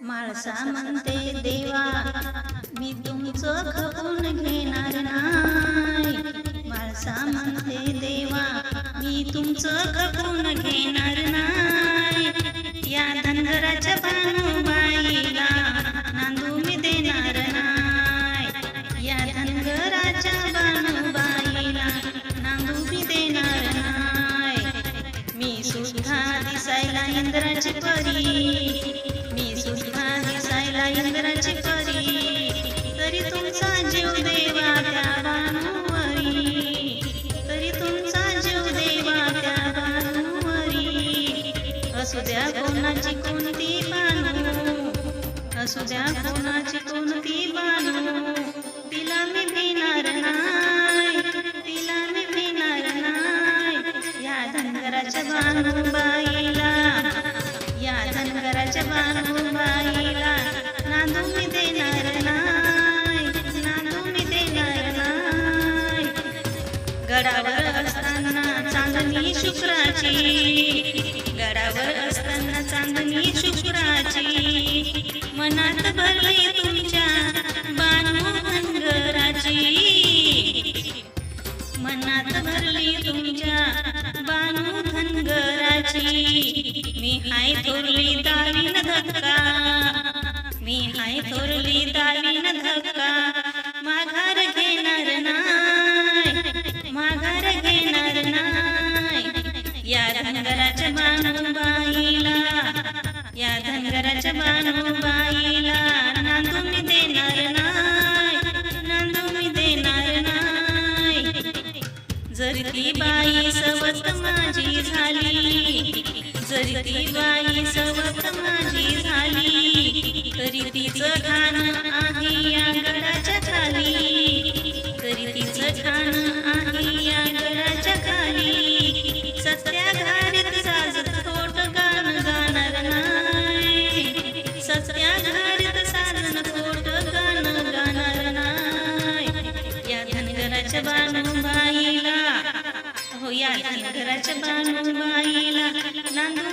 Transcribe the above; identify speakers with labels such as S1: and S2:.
S1: माळसा म्हणते देवा मी तुमचं खपून घेणार नाही. माळसा म्हणते देवा मी तुमचं खपून घेणार नाही. या धनगराच्या बानुबाईला नांदू मी देणार नाही. या धनगराच्या बानुबाईला नांदू मी देणार नाही. मी सुद्धा दिसायला इंद्राची परी. मी सुद्धा दिसायला इंद्राची परी तरी तुमचा जीव देवा त्या बानुवरी तरी तुमचा जीव देवा त्या बानुवरी असू द्या कोणाची कोणती बानू असू द्या कोणाची कोणती बाणू. तिला मी भिणार नाही तिला मी भिणार नाही. या धनगराच्या बाणूबाईला या धनगराच्या बानू गडावर असताना चांदणी शुक्राची. गडावर असताना चांदणी शुक्राची. मनात भरले तुमच्या बानू मनात भरली तुमच्या बानू मी हाय थोरली दावीन धक्का. मी हाय थोरली दावीन धक्का. या धनगराच्या बाणूबाईला या धनगराच्या बाणूबाईला नांदू देणार नाही नांदून देणार नाही. जरी ती बाई सवत माझी झाली जरी ती बाई सवत माझी झाली तरी तिचं खाणं हो या धनगराच्या बाणूबाईला नांदू